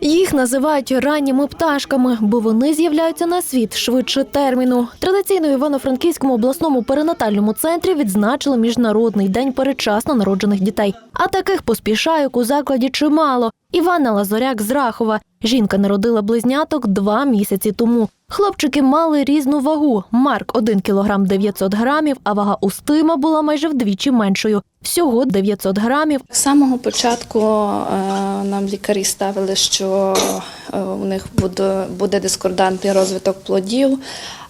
Їх називають ранніми пташками, бо вони з'являються на світ швидше терміну. Традиційно Івано-Франківському обласному перинатальному центрі відзначили міжнародний день передчасно народжених дітей. А таких поспішайок у закладі чимало. Івана Лазоряк з Рахова. Жінка народила близняток два місяці тому. Хлопчики мали різну вагу. Марк 1 кг 900 грамів, а вага Устима була майже вдвічі меншою. Всього 900 грамів. З самого початку е, нам лікарі ставили, що е, у них буде дискордантний розвиток плодів,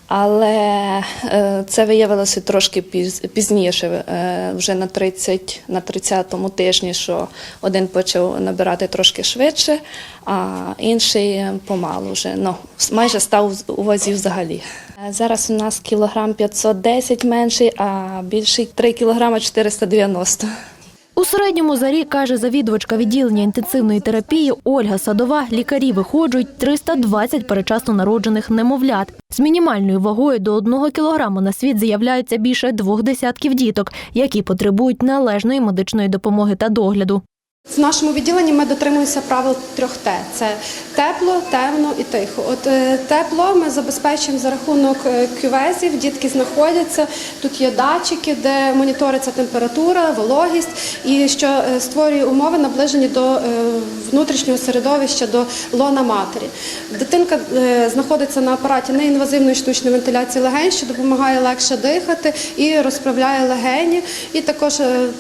але е, це виявилося трошки піз- пізніше, е, вже на 30, на 30-му тижні, що один почав набирати трошки швидше, а інший помалу вже. Ну, майже став у вазі взагалі. Е, Зараз у нас кілограм 510 менший, а більший 3 кілограма 490. У середньому за рік, каже завідувачка відділення інтенсивної терапії Ольга Садова, лікарі виходжують 320 перечасно народжених немовлят. З мінімальною вагою до 1 кілограму на світ з'являються більше двох десятків діток, які потребують належної медичної допомоги та догляду. В нашому відділенні ми дотримуємося правил трьох Т: це тепло, темно і тихо. От е, тепло ми забезпечуємо за рахунок е, кювезів. Дітки знаходяться. Тут є датчики, де моніториться температура, вологість, і що е, створює умови наближені до внутрішнього середовища, до лона матері. Дитинка знаходиться на апараті неінвазивної штучної вентиляції легень, що допомагає легше дихати і розправляє легені. І також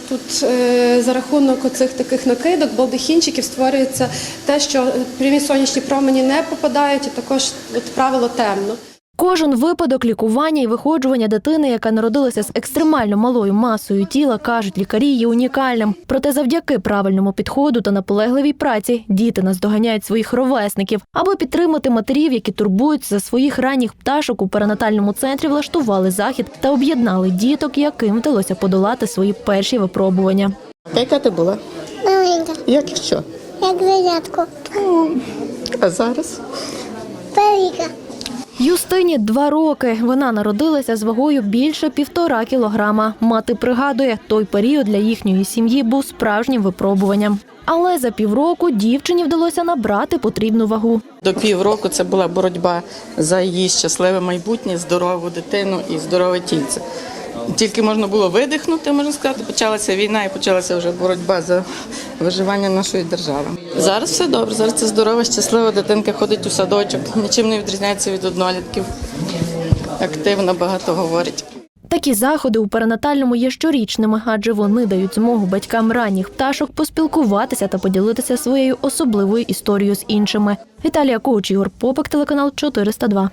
тут за рахунок оцих таких накидок, балдахінчиків створюється те, що прямі сонячні промені не попадають, і також от правило темно. Кожен випадок лікування і виходжування дитини, яка народилася з екстремально малою масою тіла, кажуть лікарі, є унікальним. Проте завдяки правильному підходу та наполегливій праці діти наздоганяють своїх ровесників. Аби підтримати матерів, які турбуються за своїх ранніх пташок у перинатальному центрі, влаштували захід та об'єднали діток, яким вдалося подолати свої перші випробування. Яка ти була? Маленька, Як що? як зайнятко. А зараз? Велика. Юстині два роки. Вона народилася з вагою більше півтора кілограма. Мати пригадує, той період для їхньої сім'ї був справжнім випробуванням. Але за півроку дівчині вдалося набрати потрібну вагу. До півроку це була боротьба за її щасливе майбутнє, здорову дитину і здорове тільце. Тільки можна було видихнути, можна сказати, почалася війна і почалася вже боротьба за виживання нашої держави. Зараз все добре, зараз це здорова, щаслива дитинка ходить у садочок, нічим не відрізняється від однолітків. Активно багато говорить. Такі заходи у перинатальному є щорічними, адже вони дають змогу батькам ранніх пташок поспілкуватися та поділитися своєю особливою історією з іншими. Віталія Коуч, Ігор Попик, телеканал 402.